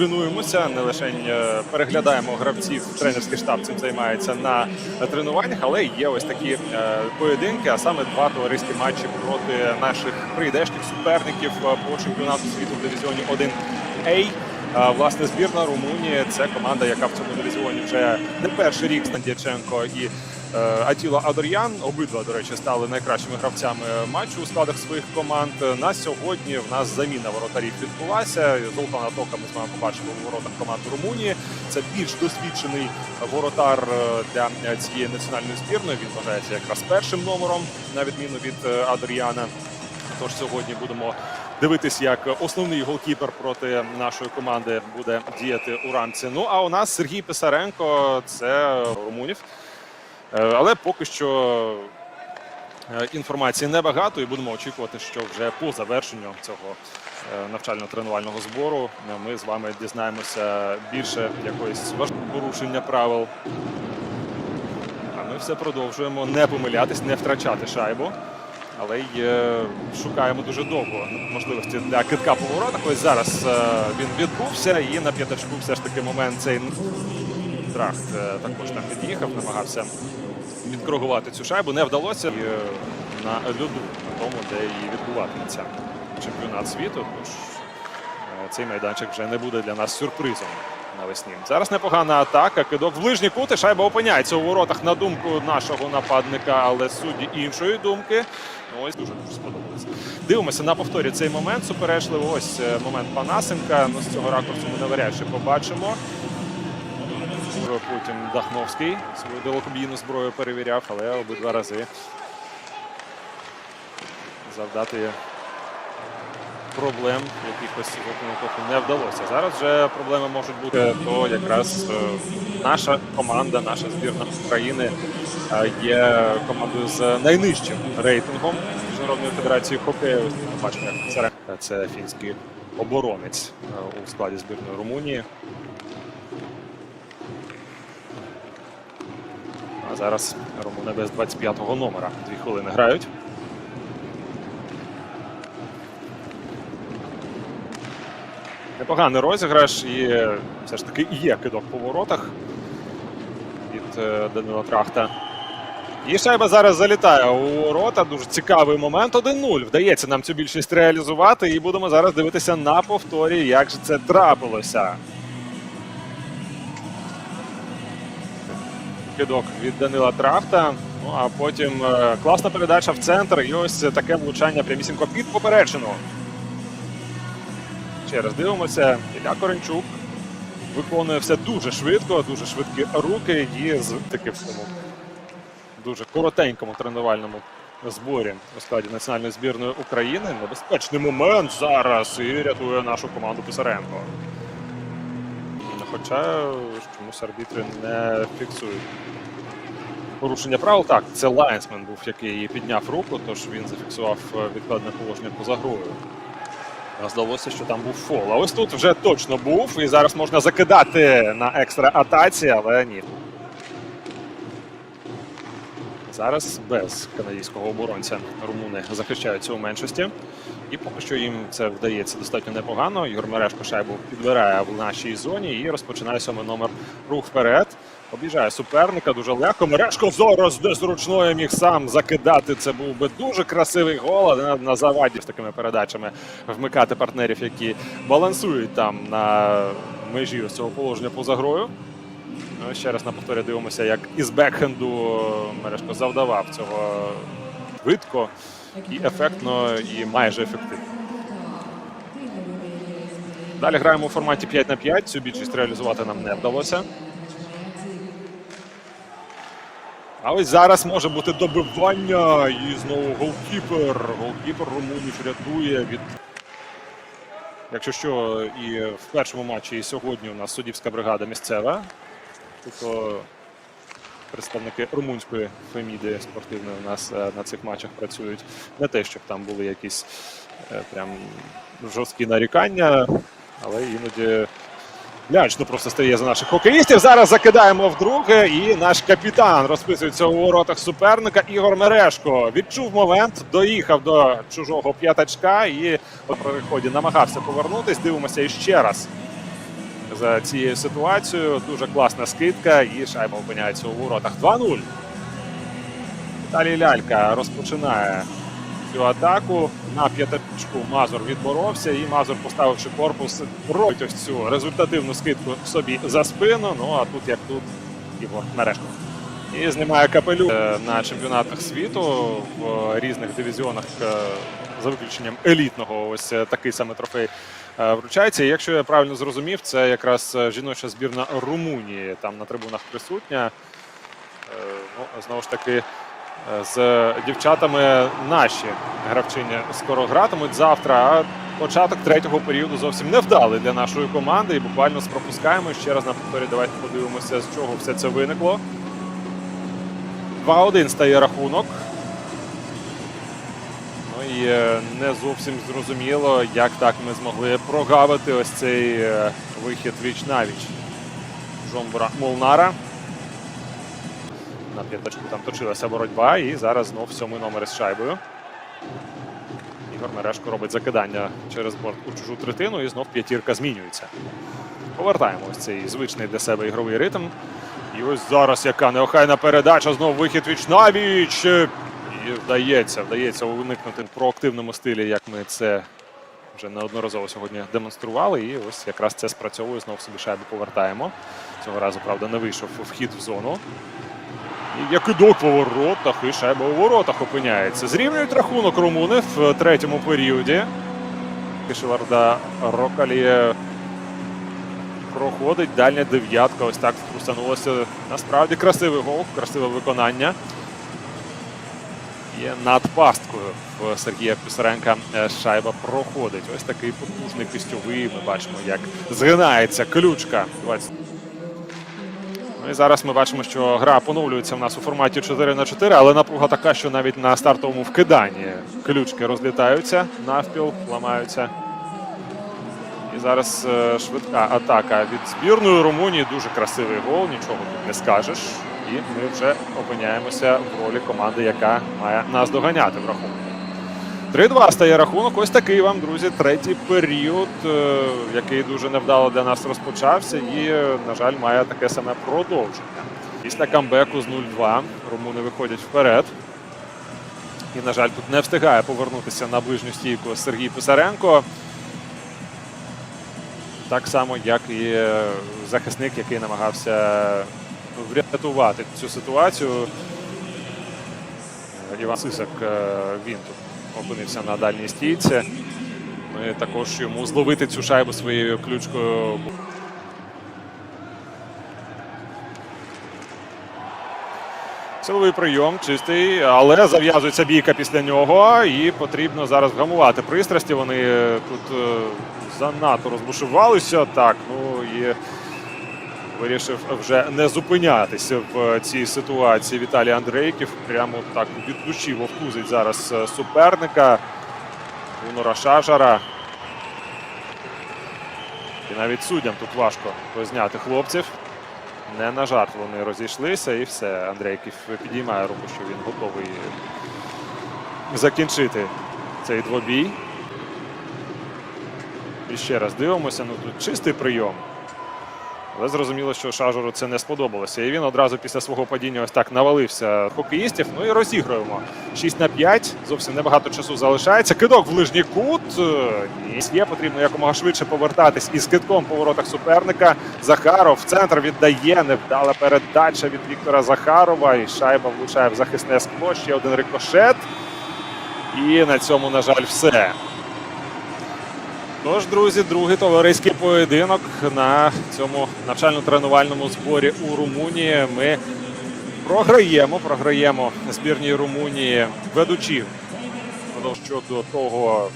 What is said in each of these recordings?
тренуємося, не лише е, переглядаємо гравців. Тренерський штаб цим займається на тренуваннях, але є ось такі е, поєдинки, а саме два товариські матчі проти наших прийдешніх суперників е, по чемпіонату світу в дивізіоні 1А. Е, Власне, збірна Румунії це команда, яка в цьому дивізіоні вже не перший рік Стандяченко і е, Атіла Адор'ян. Обидва, до речі, стали найкращими гравцями матчу у складах своїх команд. На сьогодні в нас заміна воротарів відбулася. Золтана Тока ми з вами побачили у воротах команди Румунії. Це більш досвідчений воротар е, для цієї національної збірної. Він вважається якраз першим номером, на відміну від е, Адор'яна. Тож сьогодні будемо дивитись, як основний голкіпер проти нашої команди буде діяти у рамці. Ну а у нас Сергій Писаренко, це румунів. Е, Але поки що е, інформації небагато, і будемо очікувати, що вже по завершенню цього е, навчально-тренувального збору ми з вами дізнаємося більше якоїсь важкого порушення правил. А ми все продовжуємо не помилятись, не втрачати шайбу. Але й шукаємо дуже довго можливості для китка по воротах. Ось зараз він відбувся, і на п'ятачку все ж таки момент цей Трахт е, також там під'їхав, намагався відкоригувати цю шайбу. Не вдалося І, е, на льоду, на тому, де і відбуватиметься чемпіонат світу. Тож е, цей майданчик вже не буде для нас сюрпризом навесні. Зараз непогана атака. Кидок в ближній кут. і Шайба опиняється у воротах на думку нашого нападника, але судді іншої думки. Ну, Ось дуже дуже сподобалося. Дивимося на повторі цей момент. Суперечливо. Ось момент Панасенка. Ну, з цього ракурсу ми навряд чи побачимо. Потім Дахновський свою далекобійну зброю перевіряв, але обидва рази завдати проблем якихось не вдалося. Зараз вже проблеми можуть бути, то якраз е, наша команда, наша збірна України е, є командою з найнижчим рейтингом Міжнародної федерації хокею. Бачимо, як це, це фінський оборонець е, у складі збірної Румунії. Зараз румуни без 25-го номера. Дві хвилини грають. Непоганий розіграш і е, все ж таки є кидок по воротах від е, Данила Трахта. І шайба зараз залітає у ворота. Дуже цікавий момент. 1-0. Вдається нам цю більшість реалізувати. І будемо зараз дивитися на повторі, як же це трапилося. Кидок від Данила Трахта. Ну а потім е, класна передача в центр. І ось таке влучання прямісінько під поперечину. Ще раз дивимося. Ілля Коренчук виконує все дуже швидко, дуже швидкі руки і з таки в цьому дуже коротенькому тренувальному зборі у складі національної збірної України. Небезпечний момент зараз і рятує нашу команду Писаренко. Хоча чомусь арбітри не фіксують порушення правил. Так, це Лайнсмен був, який підняв руку, тож він зафіксував е, відкладне положення поза грою. Здалося, що там був фол. А ось тут вже точно був, і зараз можна закидати на екстра атаці, але ні. Зараз без канадійського оборонця румуни захищаються у меншості. І поки що їм це вдається достатньо непогано. Ігор Мерешко шайбу підбирає в нашій зоні і розпочинає сьомий номер рух вперед. Обіжає суперника дуже легко. Мерешко зараз зручною міг сам закидати. Це був би дуже красивий гол, але на, заваді з такими передачами вмикати партнерів, які балансують там на межі цього положення поза грою. Ну, ще раз на повторі дивимося, як із бекхенду Мерешко завдавав цього швидко і ефектно, і майже ефективно. Далі граємо у форматі 5 на 5. Цю більшість реалізувати нам не вдалося. А ось зараз може бути добивання. І знову голкіпер. Голкіпер Румунів рятує від. Якщо що, і в першому матчі, і сьогодні у нас суддівська бригада місцева. Тобто представники румунської феміди спортивної у нас е, на цих матчах працюють. Не те, щоб там були якісь е, прям жорсткі нарікання, але іноді лячно просто стає за наших хокеїстів. Зараз закидаємо вдруге, і наш капітан розписується у воротах суперника. Ігор Мерешко відчув момент, доїхав до чужого п'ятачка і по переході намагався повернутись. Дивимося іще раз. За цією ситуацією. Дуже класна скидка, і шайба опиняється у воротах. 2-0. Віталій Лялька розпочинає цю атаку. На п'ятачку Мазур відборовся, і Мазур, поставивши корпус, робить ось цю результативну скидку собі за спину. Ну а тут як тут Ігор Мережко. І знімає капелю Е, на чемпіонатах світу в різних дивізіонах е, за виключенням елітного. Ось е, такий саме трофей вручається. І якщо я правильно зрозумів, це якраз е, жіноча збірна Румунії там на трибунах присутня. Е, Ну, знову ж таки, е, з дівчатами наші гравчині скоро гратимуть завтра. А початок третього періоду зовсім невдалий для нашої команди. І буквально спропускаємо. Ще раз на повторі давайте подивимося, з чого все це виникло. 2-1 стає рахунок. І е, не зовсім зрозуміло, як так ми змогли прогавити ось цей е, вихід віч навіч Жомбура Молнара. На п'ятачку там точилася боротьба, і зараз знов сьомий номер із шайбою. Ігор Мережко робить закидання через борт у чужу третину, і знов п'ятірка змінюється. Повертаємо ось цей звичний для себе ігровий ритм. І ось зараз яка неохайна передача, знов вихід віч навіч. І вдається, вдається уникнути в проактивному стилі, як ми це вже неодноразово сьогодні демонстрували. І ось якраз це спрацьовує. Знов собі шайбу повертаємо. Цього разу, правда, не вийшов вхід в зону. І як ідок по воротах, і шайба у воротах опиняється. Зрівнюють рахунок румуни в третьому періоді. Шеварда Рокаліє проходить. Дальня дев'ятка. Ось так струсанулося. Насправді красивий гол, красиве виконання. І над пасткою в Сергія Писаренка е, шайба проходить. Ось такий потужний кистьовий. Ми бачимо, як згинається ключка. Ну і зараз ми бачимо, що гра поновлюється в нас у форматі 4 на 4, але напруга така, що навіть на стартовому вкиданні ключки розлітаються навпіл, ламаються. І зараз е, швидка атака від збірної Румунії. Дуже красивий гол, нічого тут не скажеш. І ми вже опиняємося в ролі команди, яка має нас доганяти в рахунку. 3-2 стає рахунок. Ось такий вам, друзі, третій період, е, який дуже невдало для нас розпочався, і, е, на жаль, має таке саме продовження. Після камбеку з 0-2 румуни виходять вперед. І, на жаль, тут не встигає повернутися на ближню стійку Сергій Писаренко. Так само, як і е, захисник, який намагався врятувати цю ситуацію. Іван Сисак е, він тут опинився на дальній стійці. Ну також йому зловити цю шайбу своєю ключкою. Силовий прийом чистий, але зав'язується бійка після нього, і потрібно зараз вгамувати пристрасті. Вони тут е, занадто розбушувалися. Так, ну і вирішив вже не зупинятися в цій ситуації. Віталій Андрейків прямо так від душі вовтузить зараз е, суперника Гунора Шажара. І навіть суддям тут важко розняти хлопців. Не на жарт вони розійшлися і все. Андрейків підіймає руку, що він готовий закінчити цей двобій. І ще раз дивимося. Ну тут чистий прийом. Але зрозуміло, що Шажору це не сподобалося. І він одразу після свого падіння ось так навалився хокеїстів. Ну і розігруємо. 6 на 5. Зовсім небагато часу залишається. Кидок в ближній кут. Е, Ні. Є потрібно якомога швидше повертатись із китком по воротах суперника. Захаров в центр віддає. Невдала передача від Віктора Захарова. І шайба влучає в захисне скло. Ще один рикошет. І на цьому, на жаль, все. Тож, друзі, другий товариський поєдинок на цьому навчально-тренувальному зборі у Румунії. Ми програємо, програємо збірній Румунії ведучи щодо того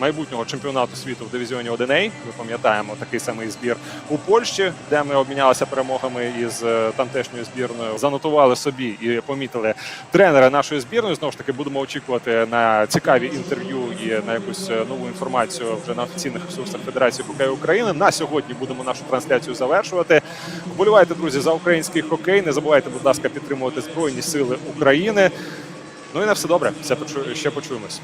майбутнього чемпіонату світу в дивізіоні 1А. Ми пам'ятаємо такий самий збір у Польщі, де ми обмінялися перемогами із е, тамтешньою збірною. Занотували собі і помітили тренера нашої збірної. Знову ж таки, будемо очікувати на цікаві інтерв'ю і на якусь е, нову інформацію вже на офіційних ресурсах Федерації хокею України. На сьогодні будемо нашу трансляцію завершувати. Вболівайте, друзі, за український хокей. Не забувайте, будь ласка, підтримувати Збройні Сили України. Ну і на все добре. Все почу... ще почуємось.